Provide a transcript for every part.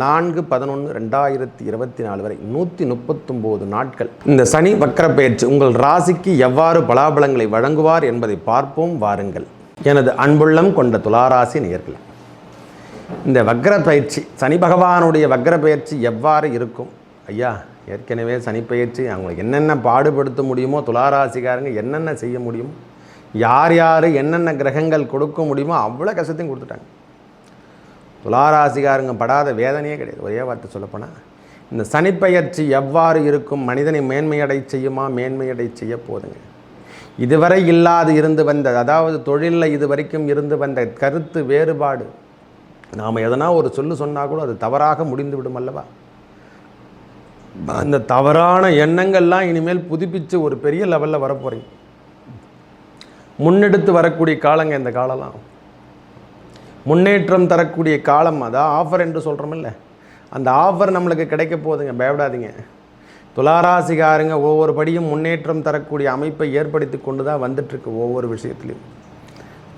நான்கு பதினொன்று ரெண்டாயிரத்தி இருபத்தி நாலு வரை நூற்றி முப்பத்தொம்போது நாட்கள். இந்த சனி வக்கர பயிற்சி உங்கள் ராசிக்கு எவ்வாறு பலாபலங்களை வழங்குவார் என்பதை பார்ப்போம் வாருங்கள். எனது அன்புள்ளம் கொண்ட துளாராசி நேர்கள் இந்த வக்ர பயிற்சி சனி பகவானுடைய வக்ர பயிற்சி எவ்வாறு இருக்கும்? ஐயா ஏற்கனவே சனி பயிற்சி அவங்களுக்கு என்னென்ன பாடுபடுத்த முடியுமோ துளாராசிக்காரங்க என்னென்ன செய்ய முடியும்? யார் யார் என்னென்ன கிரகங்கள் கொடுக்க முடியுமோ அவ்வளோ கஷ்டத்தையும் கொடுத்துட்டாங்க. துளாராசிகாரங்க படாத வேதனையே கிடையாது. ஒரே வார்த்தை சொல்லப்போனால் இந்த சனிப்பெயர்ச்சி எவ்வாறு இருக்கும்? மனிதனை மேன்மையடை செய்யுமா? மேன்மையடை செய்ய போதுங்க. இதுவரை இல்லாது இருந்து வந்த அதாவது தொழிலில் இது வரைக்கும் இருந்து வந்த கருத்து வேறுபாடு நாம் எதனா ஒரு சொல்லு சொன்னால் கூட அது தவறாக முடிந்து விடும் அல்லவா? அந்த தவறான எண்ணங்கள்லாம் இனிமேல் புதுப்பித்து ஒரு பெரிய லெவலில் வரப்போகிறீங்க முன்னெடுத்து வரக்கூடிய காலங்க இந்த காலம்லாம். முன்னேற்றம் தரக்கூடிய காலம் அதான் ஆஃபர் என்று சொல்கிறோமில்ல அந்த ஆஃபர் நம்மளுக்கு கிடைக்க போகுதுங்க பயப்படாதீங்க. துளாராசிகாருங்க ஒவ்வொரு படியும் முன்னேற்றம் தரக்கூடிய அமைப்பை ஏற்படுத்தி கொண்டு தான் வந்துட்டுருக்கு ஒவ்வொரு விஷயத்துலையும்.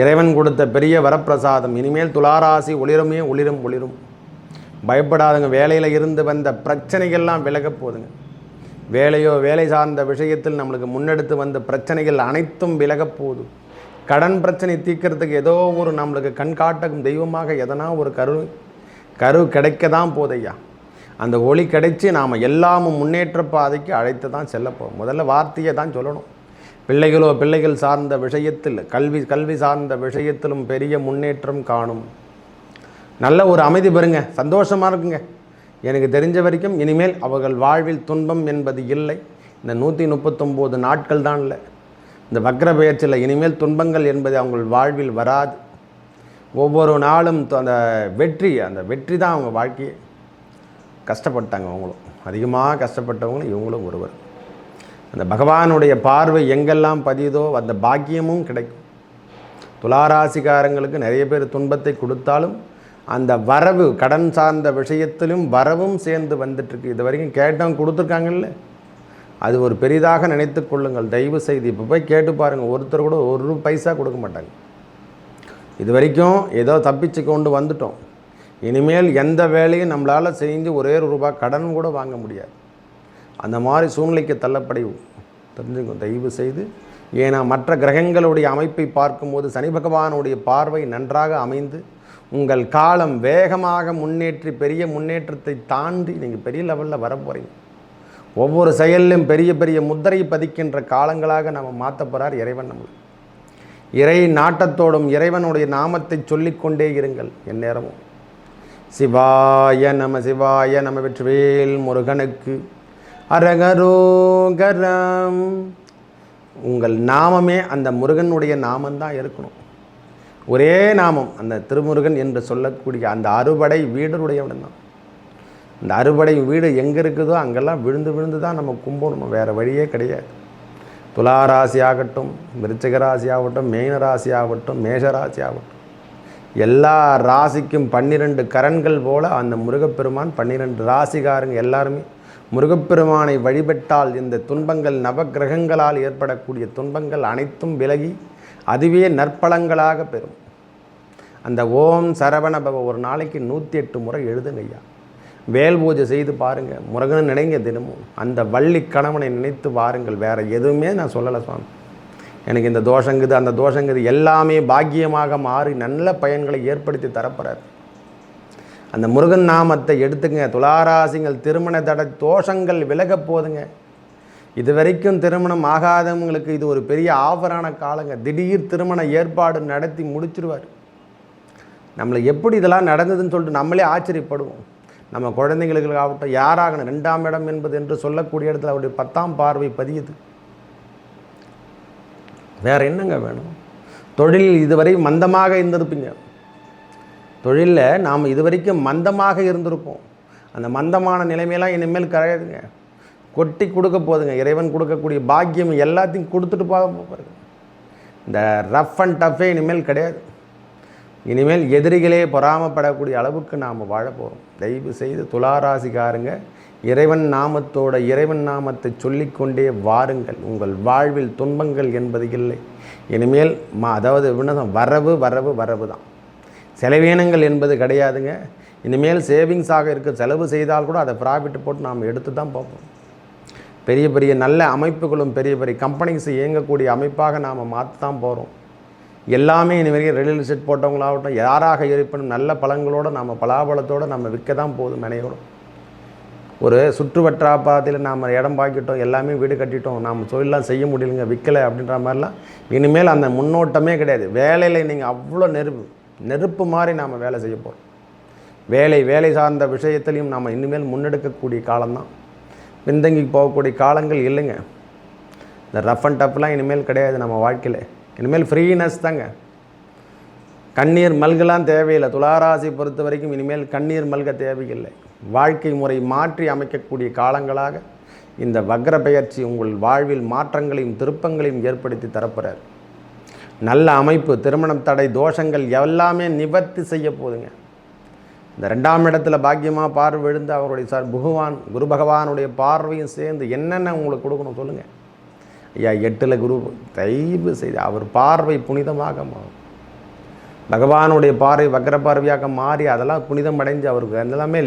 இறைவன் கொடுத்த பெரிய வரப்பிரசாதம் இனிமேல் துளாராசி ஒளிருமே ஒளிரும் ஒளிரும். பயப்படாதுங்க வேலையில் இருந்து வந்த பிரச்சனைகள்லாம் விலகப் போதுங்க வேலையோ வேலை சார்ந்த விஷயத்தில் நம்மளுக்கு முன்னெடுத்து வந்த பிரச்சனைகள் அனைத்தும் விலகப் போகுது. கடன் பிரச்சனை தீர்க்கறதுக்கு ஏதோ ஒரு நம்மளுக்கு கண்காட்டும் தெய்வமாக எதனா ஒரு கரு கரு கிடைக்க தான் போதையா அந்த ஒளி கிடைச்சி நாம் எல்லாமும் முன்னேற்ற பாதைக்கு அழைத்து தான் செல்லப்போம் முதல்ல வார்த்தையை தான் சொல்லணும். பிள்ளைகளோ பிள்ளைகள் சார்ந்த விஷயத்தில் கல்வி கல்வி சார்ந்த விஷயத்திலும் பெரிய முன்னேற்றம் காணும். நல்ல ஒரு அமைதி பெறுங்க. சந்தோஷமாக இருக்குங்க. எனக்கு தெரிஞ்ச வரைக்கும் இனிமேல் அவர்கள் வாழ்வில் துன்பம் என்பது இல்லை. இந்த நூற்றி முப்பத்தொம்போது நாட்கள் தான் இல்லை. இந்த வக்ர பெயர்ச்சியில் இனிமேல் துன்பங்கள் என்பது அவங்க வாழ்வில் வராது. ஒவ்வொரு நாளும் அந்த வெற்றி அந்த வெற்றி தான் அவங்க வாழ்க்கையே. கஷ்டப்பட்டாங்க அவங்களும். அதிகமாக கஷ்டப்பட்டவங்களும் இவங்களும் ஒருவர். அந்த பகவானுடைய பார்வை எங்கெல்லாம் பதியுதோ அந்த பாக்கியமும் கிடைக்கும். துளாராசிக்காரங்களுக்கு நிறைய பேர் துன்பத்தை கொடுத்தாலும் அந்த வரவு கடன் சார்ந்த விஷயத்திலும் வரவும் சேர்ந்து வந்துட்டுருக்கு இது வரைக்கும் கேட்டவங்க கொடுத்துருக்காங்கல்ல? அது ஒரு பெரிதாக நினைத்து கொள்ளுங்கள். தயவு செய்து இப்போ போய் கேட்டு பாருங்கள் ஒருத்தர் கூட ஒரு பைசா கொடுக்க மாட்டாங்க. இது வரைக்கும் ஏதோ தப்பிச்சு கொண்டு வந்துட்டோம். இனிமேல் எந்த வேலையும் நம்மளால் செஞ்சு ஒரே ஒரு ரூபாய் கடன் கூட வாங்க முடியாது. அந்த மாதிரி சூழ்நிலைக்கு தள்ளப்படை தெரிஞ்சுக்கோ தயவு செய்து. ஏன்னா மற்ற கிரகங்களுடைய அமைப்பை பார்க்கும்போது சனி பகவானுடைய பார்வை நன்றாக அமைந்து உங்கள் காலம் வேகமாக முன்னேற்றி பெரிய முன்னேற்றத்தை தாண்டி நீங்கள் பெரிய லெவலில் வர போகிறீங்க ஒவ்வொரு செயலிலும் பெரிய பெரிய முத்திரை பதிக்கின்ற காலங்களாக நம்ம மாற்ற போகிறார் இறைவன் நம்மளுக்கு இறை நாட்டத்தோடும் இறைவனுடைய நாமத்தை சொல்லிக்கொண்டே இருங்கள் எந்நேரமும். சிவாய நம சிவாய நம வெற்றிவேல் முருகனுக்கு அரகரோகரம். உங்கள் நாமமே அந்த முருகனுடைய நாமந்தான் இருக்கணும். ஒரே நாமம் அந்த திருமுருகன் என்று சொல்லக்கூடிய அந்த அறுபடை வீடருடையவன் தான் இந்த அறுபடை வீடு எங்கே இருக்குதோ அங்கெல்லாம் விழுந்து விழுந்து தான் நம்ம கும்பிடணும் வேறு வழியே கிடையாது. துலா ராசி ஆகட்டும் விருச்சிக ராசி ஆகட்டும் மீன ராசி ஆகட்டும் மேஷ ராசி ஆகட்டும் எல்லா ராசிக்கும் பன்னிரெண்டு கரன்கள் போல அந்த முருகப்பெருமான் பன்னிரெண்டு ராசிகாரங்க எல்லாருமே. முருகப்பெருமானை வழிபட்டால் இந்த துன்பங்கள் நவக்கிரகங்களால் ஏற்படக்கூடிய துன்பங்கள் அனைத்தும் விலகி அதுவே நற்பலங்களாக பெறும். அந்த ஓம் சரவண பவ ஒரு நாளைக்கு நூற்றி எட்டு முறை எழுதுங்க ஐயா வேல் பூஜை செய்து பாருங்கள் முருகனை நினைங்க தினமும். அந்த வள்ளி கணவனை நினைத்து வாருங்கள். வேறு எதுவுமே நான் சொல்லலை சுவாமி. எனக்கு இந்த தோஷங்குது அந்த தோஷங்குது எல்லாமே பாக்கியமாக மாறி நல்ல பயன்களை ஏற்படுத்தி தரப்படுறார் அந்த முருகன் நாமத்தை எடுத்துங்க துளாராசிங்கள் திருமண தட தோஷங்கள் விலக போதுங்க. இது வரைக்கும் திருமணம் ஆகாதவங்களுக்கு இது ஒரு பெரிய ஆஃபரான காலங்க. திடீர் திருமண ஏற்பாடு நடத்தி முடிச்சிருவார். நம்மளை எப்படி இதெல்லாம் நடந்ததுன்னு சொல்லிட்டு நம்மளே ஆச்சரியப்படுவோம். நம்ம குழந்தைங்களுக்கு ஆகட்டும் யாராகணும் ரெண்டாம் இடம் என்பது என்று சொல்லக்கூடிய இடத்துல அவருடைய பத்தாம் பார்வை பதியுது. வேற என்னங்க வேணும்? தொழிலில் இதுவரை மந்தமாக இருந்திருப்பீங்க. தொழிலில் நாம் இதுவரைக்கும் மந்தமாக இருந்திருப்போம். அந்த மந்தமான நிலைமையெல்லாம் இனிமேல் கிடையாதுங்க. கொட்டி கொடுக்க போகுதுங்க இறைவன் கொடுக்கக்கூடிய பாக்கியம் எல்லாத்தையும் கொடுத்துட்டு போக போகிறது இந்த ரஃப் அண்ட் டஃப்பே இனிமேல் கிடையாது. இனிமேல் எதிரிகளே பொறாமப்படக்கூடிய அளவுக்கு நாம் வாழ போகிறோம் தயவு செய்து துளாராசிக்காரங்க இறைவன் நாமத்தோட இறைவன் நாமத்தை சொல்லிக்கொண்டே வாருங்கள். உங்கள் வாழ்வில் துன்பங்கள் என்பது இல்லை. இனிமேல் மா அதாவது வினதம் வரவு வரவு வரவு தான். செலவீனங்கள் என்பது கிடையாதுங்க. இனிமேல் சேவிங்ஸாக இருக்க செலவு செய்தால் கூட அதை ப்ராஃபிட் போட்டு நாம் எடுத்து தான் பார்ப்போம் பெரிய பெரிய நல்ல அமைப்புகளும் பெரிய பெரிய கம்பெனிஸ் இயங்கக்கூடிய அமைப்பாக நாம் மாற்றி தான் போகிறோம் எல்லாமே இனி வரைக்கும் ரியல் எஸ்டேட் போட்டவங்களாகட்டும் யாராக இருப்பினும் நல்ல பழங்களோடு நம்ம பலாபலத்தோடு நம்ம விற்க தான் போதும் மனையோடு ஒரு சுற்று வட்டாரத்தில் நாம் இடம் பாக்கிட்டோம் எல்லாமே வீடு கட்டிட்டோம் நாம் தொழிலெலாம் செய்ய முடியலைங்க விற்கலை அப்படின்ற மாதிரிலாம் இனிமேல் அந்த முன்னோட்டமே கிடையாது. வேலையில் நீங்கள் அவ்வளோ நெருப்பு நெருப்பு மாதிரி நாம் வேலை செய்ய போகிறோம் வேலை வேலை சார்ந்த விஷயத்திலையும் நாம் இனிமேல் முன்னெடுக்கக்கூடிய காலம்தான். பின்தங்கி போகக்கூடிய காலங்கள் இல்லைங்க. இந்த ரஃப் அண்ட் டஃப்லாம் இனிமேல் கிடையாது நம்ம வாழ்க்கையில். இனிமேல் ஃப்ரீனஸ் தாங்க. கண்ணீர் மல்கலாம் தேவையில்லை. துளாராசி பொறுத்த வரைக்கும் இனிமேல் கண்ணீர் மல்க தேவையில்லை. வாழ்க்கை முறை மாற்றி அமைக்கக்கூடிய காலங்களாக இந்த வக்ர பெயர்ச்சி உங்கள் வாழ்வில் மாற்றங்களையும் திருப்பங்களையும் ஏற்படுத்தி தரப்போகிறார் நல்ல அமைப்பு திருமணம் தடை தோஷங்கள் எல்லாமே நிவர்த்தி செய்ய போகுதுங்க இந்த ரெண்டாம் இடத்துல பாக்கியமாக பார்வை விழுந்து அவருடைய சார் புகவான் குரு பகவானுடைய பார்வையும் சேர்ந்து என்னென்ன உங்களுக்கு கொடுக்கணும் சொல்லுங்கள் ஐயா எட்டில் குரு தயவு செய்து அவர் பார்வை புனிதமாக மாறும் பகவானுடைய பார்வை வக்கர பார்வையாக மாறி அதெல்லாம் புனிதம் அடைஞ்சு அவருக்கு எல்லாமே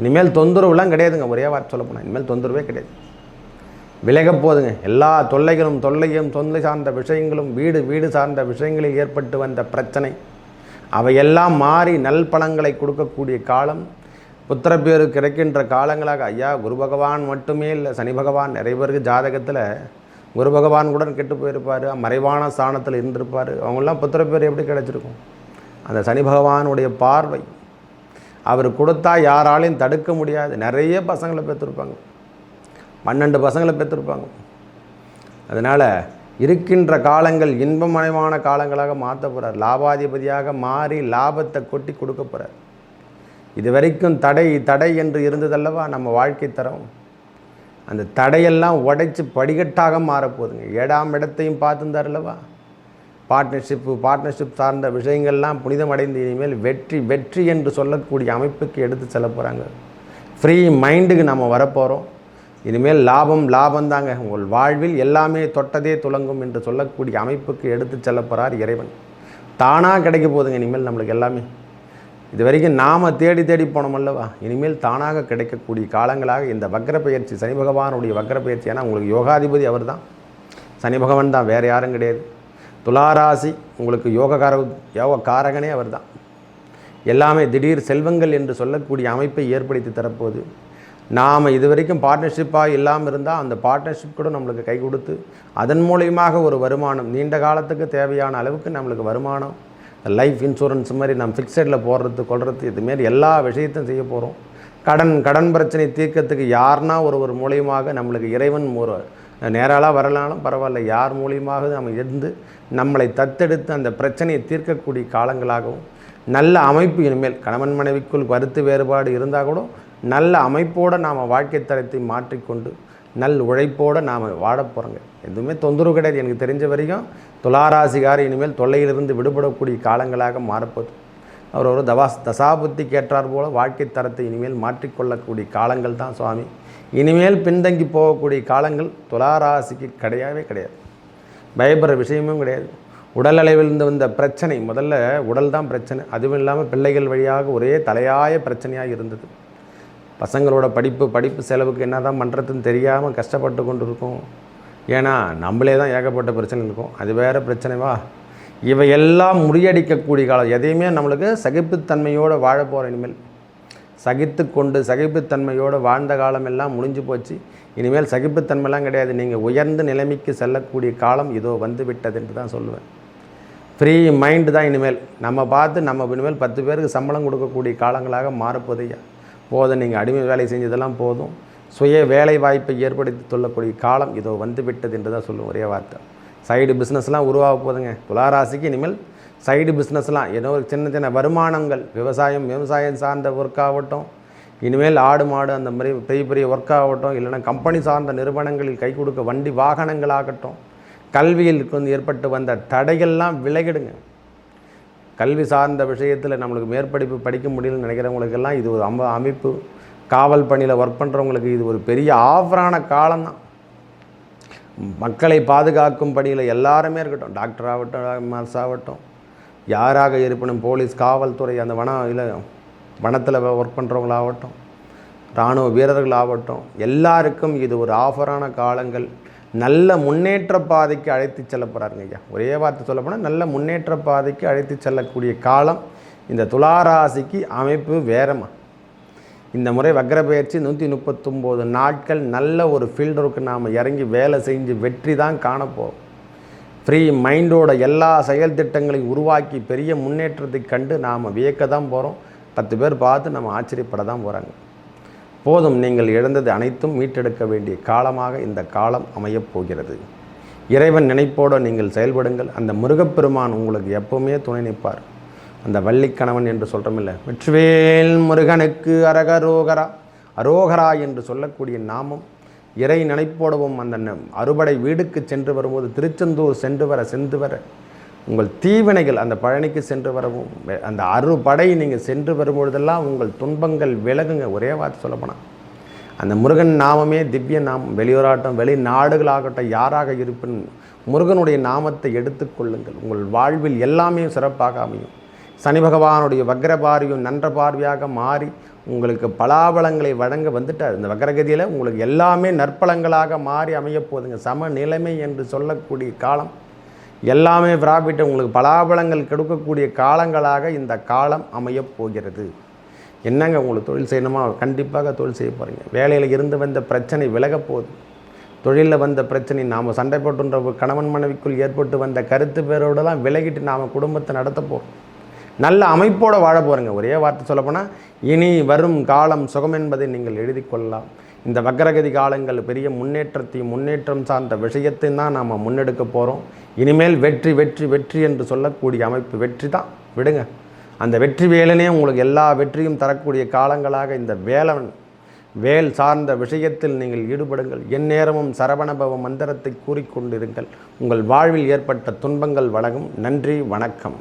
இனிமேல் தொந்தரவுலாம் கிடையாதுங்க. ஒரே வார்த்தை சொல்ல போனால் இனிமேல் தொந்தரவே கிடையாது. விலக போதுங்க. எல்லா தொல்லைகளும் தொல்லையும் தொல்லை சார்ந்த விஷயங்களும் வீடு வீடு சார்ந்த விஷயங்களில் ஏற்பட்டு வந்த பிரச்சனை அவையெல்லாம் மாறி நல் பழங்களை கொடுக்கக்கூடிய காலம் புத்திரப்பேரு கிடைக்கின்ற காலங்களாக ஐயா குரு பகவான் மட்டுமே இல்லை சனி பகவான் நிறைய பேருக்கு ஜாதகத்தில் குரு பகவான் கூட கெட்டு போயிருப்பார் மறைவான ஸ்தானத்தில் இருந்திருப்பார். அவங்களாம் புத்திரப்பேர் எப்படி கிடச்சிருக்கும்? அந்த சனி பகவானுடைய பார்வை. அவர் கொடுத்தா யாராலையும் தடுக்க முடியாது. நிறைய பசங்களை பெற்றிருப்பாங்க. பன்னெண்டு பசங்களை பெற்றிருப்பாங்க. அதனால் இருக்கின்ற காலங்கள் இன்பமயமான காலங்களாக மாற்ற போகிறார் லாபாதிபதியாக மாறி லாபத்தை கொட்டி கொடுக்க போகிறார் இது வரைக்கும் தடை தடை என்று இருந்ததல்லவா நம்ம வாழ்க்கை தரம்? அந்த தடையெல்லாம் உடைச்சி படிக்கட்டாக மாறப்போகுதுங்க. ஏழாம் இடத்தையும் பார்த்துருந்தார் அல்லவா? பார்ட்னர்ஷிப்பு பார்ட்னர்ஷிப் சார்ந்த விஷயங்கள்லாம் புனிதமடைந்து இனிமேல் வெற்றி வெற்றி என்று சொல்லக்கூடிய அமைப்புக்கு எடுத்து செல்ல போகிறாங்க ஃப்ரீ மைண்டுக்கு நம்ம வரப்போகிறோம் இனிமேல் லாபம் லாபம் தாங்க. உங்கள் வாழ்வில் எல்லாமே தொட்டதே துலங்கும் என்று சொல்லக்கூடிய அமைப்புக்கு எடுத்து செல்ல போகிறார் இறைவன். தானாக கிடைக்க போகுதுங்க இனிமேல் நம்மளுக்கு எல்லாமே. இது வரைக்கும் நாம் தேடி தேடி போனோம் அல்லவா? இனிமேல் தானாக கிடைக்கக்கூடிய காலங்களாக இந்த வக்ர பயிற்சி சனி பகவானுடைய வக்ர பயிற்சி ஏன்னா உங்களுக்கு யோகாதிபதி அவர் தான் சனி பகவான் தான் வேறு யாரும் கிடையாது. துளாராசி உங்களுக்கு யோகக்கார யோக காரகனே அவர் தான் எல்லாமே திடீர் செல்வங்கள் என்று சொல்லக்கூடிய அமைப்பை ஏற்படுத்தி தரப்போகுது. நாம் இது வரைக்கும் பார்ட்னர்ஷிப்பாக இல்லாமல் இருந்தால் அந்த பார்ட்னர்ஷிப் கூட நம்மளுக்கு கை கொடுத்து அதன் மூலியமாக ஒரு வருமானம் நீண்ட காலத்துக்கு தேவையான அளவுக்கு நம்மளுக்கு வருமானம் லைஃப் இன்சூரன்ஸ் மாதிரி நம்ம ஃபிக்ஸடில் போடுறது கொள்வது இதுமாரி எல்லா விஷயத்தையும் செய்ய போகிறோம் கடன் கடன் பிரச்சனை தீர்க்கறதுக்கு யாருன்னா ஒரு ஒரு மூலியமாக நம்மளுக்கு இறைவன் ஒரு நேராளாக வரலாலும் பரவாயில்ல. யார் மூலியமாக நம்ம இருந்து நம்மளை தத்தெடுத்து அந்த பிரச்சனையை தீர்க்கக்கூடிய காலங்களாகவும் நல்ல அமைப்பு இனிமேல் கணவன் மனைவிக்குள் கருத்து வேறுபாடு இருந்தால் கூட நல்ல அமைப்போடு நாம் வாழ்க்கை தரத்தை மாற்றிக்கொண்டு நல் உழைப்போடு நாம் வாழ போகிறோங்க எதுவுமே தொந்தரவு கிடையாது. எனக்கு தெரிஞ்ச வரைக்கும் துளாராசிகார் இனிமேல் தொல்லையிலிருந்து விடுபடக்கூடிய காலங்களாக மாறப்போது அவர் ஒரு தவாஸ் தசாபுத்தி கேட்டார் போல வாழ்க்கை தரத்தை இனிமேல் மாற்றிக்கொள்ளக்கூடிய காலங்கள் தான் சுவாமி. இனிமேல் பின்தங்கி போகக்கூடிய காலங்கள் துளாராசிக்கு கிடையவே கிடையாது. பயப்படுற விஷயமும் கிடையாது. உடல் அளவிலிருந்து வந்த பிரச்சனை முதல்ல உடல் தான் பிரச்சனை. அதுவும் இல்லாமல் பிள்ளைகள் வழியாக ஒரே தலையாய பிரச்சனையாக இருந்தது. பசங்களோட படிப்பு படிப்பு செலவுக்கு என்ன தான் பண்ணுறதுன்னு தெரியாமல் கஷ்டப்பட்டு கொண்டு இருக்கோம் ஏன்னா நம்மளே தான் ஏகப்பட்ட பிரச்சனை இருக்கும். அது வேறு பிரச்சனைவா இவையெல்லாம் முறியடிக்கக்கூடிய காலம். எதையுமே நம்மளுக்கு சகிப்புத்தன்மையோடு வாழ போகிற இனிமேல். சகித்து கொண்டு சகிப்புத்தன்மையோடு வாழ்ந்த காலமெல்லாம் முடிஞ்சு போச்சு. இனிமேல் சகிப்புத்தன்மைலாம் கிடையாது. நீங்கள் உயர்ந்த நிலைமைக்கு செல்லக்கூடிய காலம் இதோ வந்து விட்டது என்று தான் சொல்லுவேன். ஃப்ரீ மைண்டு தான் இனிமேல். நம்ம பார்த்து நம்ம இனிமேல் பத்து பேருக்கு சம்பளம் கொடுக்கக்கூடிய காலங்களாக மாறப்போதையா போதும் நீங்கள் அடிமை வேலை செஞ்சதெல்லாம் போதும். சுய வேலை வாய்ப்பை ஏற்படுத்தி சொல்லக்கூடிய காலம் இதோ வந்து விட்டது என்று தான் சொல்லும் ஒரே வார்த்தை. சைடு பிஸ்னஸ்லாம் உருவாக போதுங்க. துளாராசிக்கு இனிமேல் சைடு பிஸ்னஸ்லாம் ஏதோ ஒரு சின்ன சின்ன வருமானங்கள் விவசாயம் விவசாயம் சார்ந்த ஒர்க் ஆகட்டும். இனிமேல் ஆடு மாடு அந்த மாதிரி பெரிய பெரிய ஒர்க் ஆகட்டும். இல்லைன்னா கம்பெனி சார்ந்த நிறுவனங்களில் கை கொடுக்க வண்டி வாகனங்களாகட்டும் கல்வியில் வந்து ஏற்பட்டு வந்த தடைகள்லாம் விலகிடுங்க. கல்வி சார்ந்த விஷயத்தில் நம்மளுக்கு மேற்படிப்பு படிக்க முடியலன்னு நினைக்கிறவங்களுக்கெல்லாம் இது ஒரு அம அமைப்பு. காவல் பணியில் ஒர்க் பண்ணுறவங்களுக்கு இது ஒரு பெரிய ஆஃபரான காலம்தான். மக்களை பாதுகாக்கும் பணியில் எல்லாருமே இருக்கட்டும் டாக்டர் ஆகட்டும் நர்ஸ் ஆகட்டும் யாராக இருப்பினும் போலீஸ் காவல்துறை அந்த வன இல்லை வனத்தில் ஒர்க் பண்ணுறவங்களாகட்டும் இராணுவ வீரர்கள் ஆகட்டும் எல்லாருக்கும் இது ஒரு ஆஃபரான காலங்கள். நல்ல முன்னேற்ற பாதைக்கு அழைத்து செல்ல போகிறாருங்க ஐயா. ஒரே வார்த்தை சொல்ல போனால் நல்ல முன்னேற்ற பாதைக்கு அழைத்து செல்லக்கூடிய காலம் இந்த துளாராசிக்கு அமைப்பு வேறம்மா. இந்த முறை வக்ர பயிற்சி நூற்றி முப்பத்தொம்போது நாட்கள் நல்ல ஒரு ஃபீல்டருக்கு நாம் இறங்கி வேலை செஞ்சு வெற்றி தான் காணப்போம் ஃப்ரீ மைண்டோட எல்லா செயல் திட்டங்களையும் உருவாக்கி பெரிய முன்னேற்றத்தை கண்டு நாம் வியக்க தான் போகிறோம் பத்து பேர் பார்த்து நம்ம ஆச்சரியப்பட தான் போகிறாங்க போதும் நீங்கள் இழந்தது அனைத்தும் மீட்டெடுக்க வேண்டிய காலமாக இந்த காலம் அமையப் போகிறது. இறைவன் நினைப்போடு நீங்கள் செயல்படுங்கள். அந்த முருகப்பெருமான் உங்களுக்கு எப்பவுமே துணை நிற்பார். அந்த வள்ளிக்கணவன் என்று சொல்கிறோமில்ல வெற்றிவேல் முருகனுக்கு அரகரோகரா அரோகரா என்று சொல்லக்கூடிய நாமம் இறை நினைப்போடவும் அந்த ந- அறுபடை வீடுக்கு சென்று வரும்போது திருச்செந்தூர் சென்று வர சென்று வர உங்கள் தீவினைகள் அந்த பழனிக்கு சென்று வரவும் அந்த அறுபடை நீங்கள் சென்று வரும்பொழுதெல்லாம் உங்கள் துன்பங்கள் விலகுங்க. ஒரே வார்த்தை சொல்லப்போனால் அந்த முருகன் நாமமே திவ்ய நாமம் வெளியூராட்டம் வெளிநாடுகளாகட்டும் யாராக இருப்பின் முருகனுடைய நாமத்தை எடுத்துக்கொள்ளுங்கள் உங்கள் வாழ்வில் எல்லாமே சிறப்பாக அமையும். சனி பகவானுடைய வக்ர பார்வையும் நன்ற பார்வையாக மாறி உங்களுக்கு பலாபலங்களை வழங்க வந்துட்டார். இந்த வக்ரகதியில் உங்களுக்கு எல்லாமே நற்பலங்களாக மாறி அமையப்போகுதுங்க சமநிலைமை சம நிலைமை என்று சொல்லக்கூடிய காலம். எல்லாமே பிராபிட்டு உங்களுக்கு பலாபலங்கள் கொடுக்கக்கூடிய காலங்களாக இந்த காலம் அமையப் போகிறது. என்னங்க உங்களுக்கு தொழில் செய்யணுமா? கண்டிப்பாக தொழில் செய்ய போகிறீங்க வேலையில் இருந்து வந்த பிரச்சனை விலகப்போகுது தொழிலில் வந்த பிரச்சனை நாம் சண்டை போட்டுன்ற கணவன் மனைவிக்குள் ஏற்பட்டு வந்த கருத்து பேரோடலாம் விலகிட்டு நாம் குடும்பத்தை நடத்த போகிறோம் நல்ல அமைப்போடு வாழ போகிறோங்க ஒரே வார்த்தை சொல்லப்போனால் இனி வரும் காலம் சுகம் என்பதை நீங்கள் எழுதி கொள்ளலாம். இந்த வக்கரகதி காலங்கள் பெரிய முன்னேற்றத்தையும் முன்னேற்றம் சார்ந்த விஷயத்தையும் தான் நாம் முன்னெடுக்க போகிறோம் இனிமேல் வெற்றி வெற்றி வெற்றி என்று சொல்லக்கூடிய அமைப்பு வெற்றி தான். விடுங்க. அந்த வெற்றி வேலனே உங்களுக்கு எல்லா வெற்றியும் தரக்கூடிய காலங்களாக இந்த வேலன் வேல் சார்ந்த விஷயத்தில் நீங்கள் ஈடுபடுங்கள். எந்நேரமும் சரவணபவ மந்திரத்தை கூறிக்கொண்டிருங்கள் உங்கள் வாழ்வில் ஏற்பட்ட துன்பங்கள் வழங்கும். நன்றி வணக்கம்.